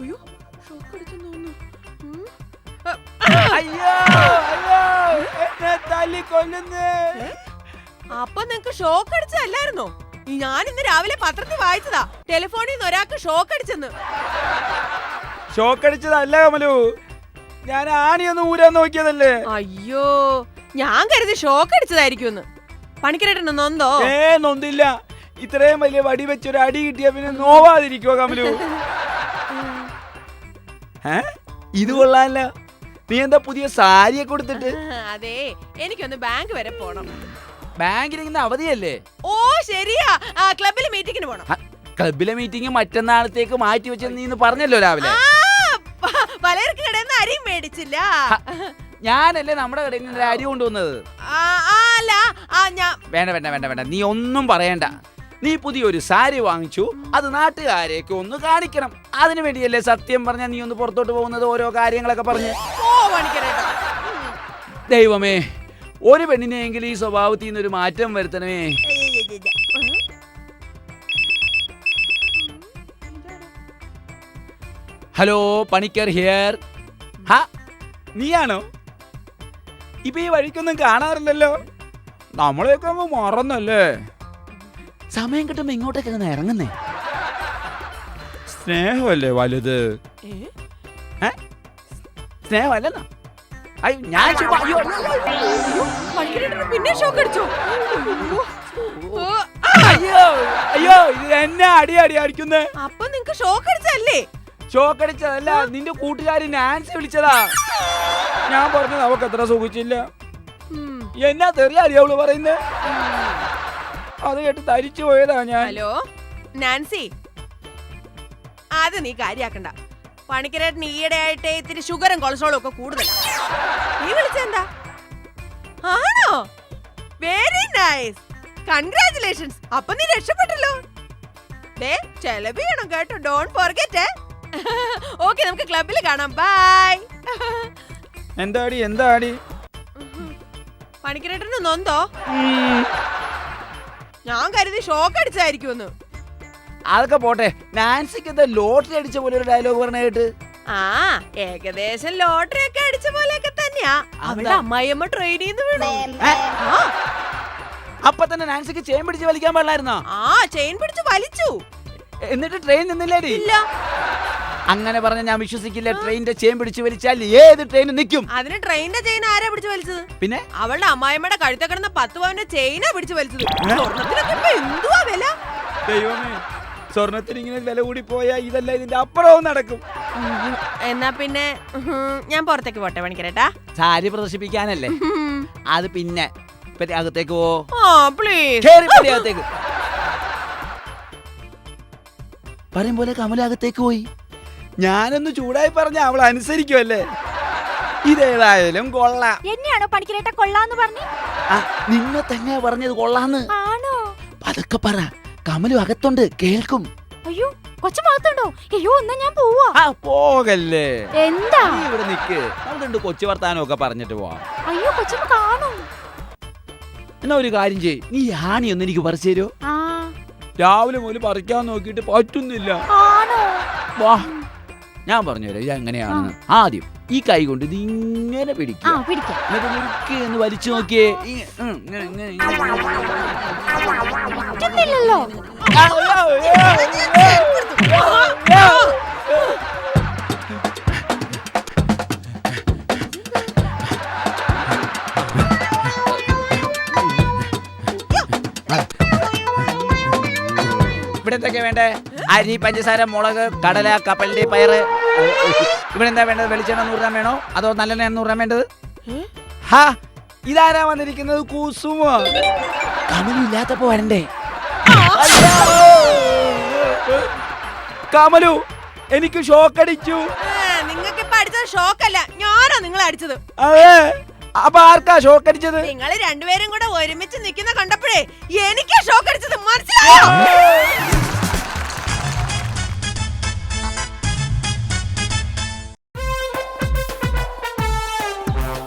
അയ്യോ ഷോക്ക് അടിച്ചെന്ന് തോന്നുന്നു. ഉം. അയ്യോ അയ്യോ എന്നെ തല്ലി കൊല്ലുന്നേ. അപ്പൊ നിങ്ങക്ക് ഷോക്ക് അടിച്ചതല്ലായിരുന്നോ ഞാൻ ഇന്ന് രാവിലെ പത്രത്തിൽ വായിച്ചതാ. ടെലിഫോണിൽ നിന്ന് ഒരാൾക്ക് ഷോക്ക് അടിച്ചെന്ന് ഷോക്ക് അടിച്ചതല്ല കമലു. ഞാൻ ആണിയൊന്ന് ഊരാൻ നോക്കിയതല്ലേ? അയ്യോ ഞാൻ കരുതി ഷോക്ക് പണിക്കരേട്ടന് നൊന്തോ? ഏ നൊന്തില്ല. ഇത്രയും വലിയ വടി വെച്ചൊരു അടി കിട്ടിയ പിന്നെ നോവാതിരിക്കോ കമലു? ഏ ഇത് കൊള്ളാല്ല. നീ എന്താ പുതിയ സാരിയെ കൊടുത്തിട്ട്? അതെ എനിക്കൊന്ന് ബാങ്ക് വരെ പോണം. ബാങ്കിൽ ഇന്ന് അവധിയല്ലേ? ഓ ശരിയാ. ക്ലബിലെ മീറ്റിംഗിന് പോണം. ക്ലബിലെ മീറ്റിംഗ് മറ്റന്നാളത്തേക്ക് മാറ്റി വെച്ചെന്ന് നീ ഇന്ന് പറഞ്ഞല്ലോ രാവിലെ. ആ, പ- പലചരക്ക് കടയിൽ നിന്ന് അരിയും മേടിച്ചില്ല. ഞാനല്ലേ നമ്മുടെ കടയിൽ നിന്ന് അരി കൊണ്ടുവന്നത്? വേണ്ട വേണ്ട വേണ്ട വേണ്ട. നീ ഒന്നും പറയണ്ട. നീ പുതിയൊരു സാരി വാങ്ങിച്ചു. അത് നാട്ടുകാരെയൊക്കെ ഒന്ന് കാണിക്കണം. അതിനു വേണ്ടിയല്ലേ സത്യം പറഞ്ഞാൽ നീ ഒന്ന് പുറത്തോട്ട് പോകുന്നത് ഓരോ കാര്യങ്ങളൊക്കെ പറഞ്ഞ്? ദൈവമേ ഒരു പെണ്ണിനെയെങ്കിലും ഈ സ്വഭാവത്തിൽ നിന്നൊരു മാറ്റം വരുത്തണമേ. ഹലോ പണിക്കർ ഹിയർ ഹാ നീയാണോ? ഇപ്പൊ ഈ വഴിക്കൊന്നും കാണാറില്ലല്ലോ. നമ്മളെയൊക്കെ അങ്ങ് മറന്നല്ലേ? സമയം കിട്ടുമ്പോ ഇങ്ങോട്ടേക്ക് അങ്ങനെ ഇറങ്ങുന്നേ. സ്നേഹമല്ലേ വലുത്? സ്നേഹമല്ലെന്നാ? ഞാൻ. പിന്നെ ഷോക്ക് അടിച്ചു? അയ്യോ അയ്യോ ഇത് എന്നെ അടി അടി അടിക്കുന്നേ. അപ്പൊ നിങ്ങക്ക് ഷോക്ക് അടിച്ചല്ലേ ഷോക്ക് അടിച്ചതല്ല നിന്റെ കൂട്ടുകാരി നാൻസി വിളിച്ചതാ. ഞാൻ പറഞ്ഞത് അവക്ക് എത്ര സുഖിച്ചില്ല. എന്നാ തെറിയാടി അവൾ പറയുന്നേ? അത് കേട്ട് തരിച്ചു പോയതാ ഞാൻ. Hello Nancy. അത് നീ കാര്യാക്കണ്ട. പണിക്കരേട്ടൻ ഈയിടെ ആയിട്ട് ഇത്തിരി ഷുഗറും കൊളസ്ട്രോളും ഒക്കെ കൂടുതലാ. നീ വിളിച്ചെന്താ ആണോ? വെരി നൈസ് കൺഗ്രാറ്റുലേഷൻസ് അപ്പൊ നീ രക്ഷപ്പെട്ടല്ലോ. ചെലവ് ചെയ്യണം കേട്ടോ. ഡോൺ ഫോർഗെറ്റ് ഓക്കെ നമുക്ക് ക്ലബിൽ കാണാം. ബൈ. എന്താടി എന്താടി? പണിക്കരേട്ടന് നൊന്തോ? ഞാൻ കരുതി ഷോക്ക് അടിച്ചായിരിക്കുമെന്ന് അതൊക്കെ പോട്ടെ. നാൻസിക്ക് എന്താ ലോട്ടറി അടിച്ച പോലെ ഒരു ഡയലോഗ് പറഞ്ഞായിട്ട്. ആ ഏകദേശം ലോട്ടറി ഒക്കെ അടിച്ച പോലെയൊക്കെ തന്നെയാ. അവളുടെ അമ്മായിയമ്മ ട്രെയിനിൽ നിന്ന് വീണു ആ, അപ്പൊ തന്നെ നാൻസിക്ക് ചെയിൻ പിടിച്ച് വലിക്കാൻ പാടില്ലായിരുന്നോ? ആ ചെയിൻ പിടിച്ച് വലിച്ചു. എന്നിട്ട് ട്രെയിൻ നിന്നില്ലേടി? ഇല്ല. അങ്ങനെ പറഞ്ഞ ഞാൻ വിശ്വസിക്കില്ല. ട്രെയിനിന്റെ ചെയിൻ പിടിച്ച് വലിച്ചാൽ ഏത് ട്രെയിൻ നിൽക്കും. അതിന് ട്രെയിനിന്റെ ചെയിൻ ആരാ പിടിച്ച് വലിച്ചത്? പിന്നെ? അവളുടെ അമ്മായിമ്മയുടെ കഴുത്ത കിടന്ന പത്ത് പവന്റെ ചെയിനാ പിടിച്ച് വലിച്ചത്. സ്വർണത്തിനൊക്കെ ഇപ്പൊ എന്തുവാ വില? ദൈവമേ സ്വർണത്തിന് ഇങ്ങനെ വില കൂടി പോയാ ഇതല്ല ഇതിന്റെ അപ്പുറവും നടക്കും. എന്നാ പിന്നെ ഞാൻ പുറത്തേക്ക് പോട്ടെ പണിക്കരട്ടാ. സാരി പ്രദർശിപ്പിക്കാനല്ലേ? അത് പിന്നെ അകത്തേക്ക് പോ. ആ പ്ലീസ് അകത്തേക്ക്. പറയും പോലെ കമല അകത്തേക്ക് പോയി. ഞാനൊന്ന് ചൂടായി പറഞ്ഞ അവൾ അനുസരിക്കുമല്ലേ ഇതേതായാലും കൊള്ളാം. എന്നെയാണോ പണിക്കരേട്ട കൊള്ളാന്ന് പറഞ്ഞു? ആ, നിന്നെ തന്നെ പറഞ്ഞത് കൊള്ളാന്ന്. ആണോ? പതുക്കെ പറ. കമലു അകത്തുണ്ട് കേൾക്കും. അയ്യോ കൊച്ചുമാകത്തുണ്ടോ അയ്യോ എന്നാ ഞാൻ പോവാ. ആ പോകല്ലേ. എന്താ? നീ ഇവിടെ നിക്ക്. നമുക്ക് രണ്ട് കൊച്ചു വർത്താനം ഒക്കെ പറഞ്ഞിട്ട് പോവാം. അയ്യോ കൊച്ചു കാണും. എന്നാ ഒരു കാര്യം ചെയ് നീ ആണി ഒന്ന് എനിക്ക് പറിച്ചു തരുമോ ആ. രാവിലെ മുതൽ പറിക്കാൻ നോക്കിയിട്ട് പറ്റുന്നില്ല. ആണോ? വാ. ഞാൻ പറഞ്ഞുതരാം ഇത് എങ്ങനെയാണെന്ന് ആദ്യം ഈ കൈ കൊണ്ട് ഇത് ഇങ്ങനെ ആ പിടിക്കാം എന്നിട്ട് മുറുക്കി എന്ന് വലിച്ചു നോക്കിയേ. ഉം, ഇങ്ങനെ, ഇങ്ങനെ, ഇങ്ങനെ. പറ്റുന്നില്ലല്ലോ ആ, എന്തൊക്കെയാ വേണ്ടേ? അരി പഞ്ചസാര മുളക് കടല കപ്പലിന്റെ പയറ്. ഇവിടെ എന്താ വേണ്ടത്? വെളിച്ചെണ്ണ നൂറ് ഗ്രാം വേണോ? അതോ നല്ലെണ്ണ നൂറ് ഗ്രാം വേണ്ടത് ഹാ ഇതാരാ വന്നിരിക്കുന്നത്? കുസുമോ. കമലില്ലാത്തപ്പോ വരണ്ടേ? കമലു എനിക്ക് ഷോക്ക് അടിച്ചു നിങ്ങൾക്ക് അടിച്ചത് ഷോക്കല്ല. ഞാനോ നിങ്ങളെ അടിച്ചത്. അതെ. അപ്പൊ ആർക്കാ ഷോക്ക് അടിച്ചത് നിങ്ങൾ രണ്ടുപേരും കൂടെ ഒരുമിച്ച് നിൽക്കുന്ന കണ്ടപ്പോഴേ എനിക്കാ ഷോക്ക് അടിച്ചത് മനസ്സിലായോ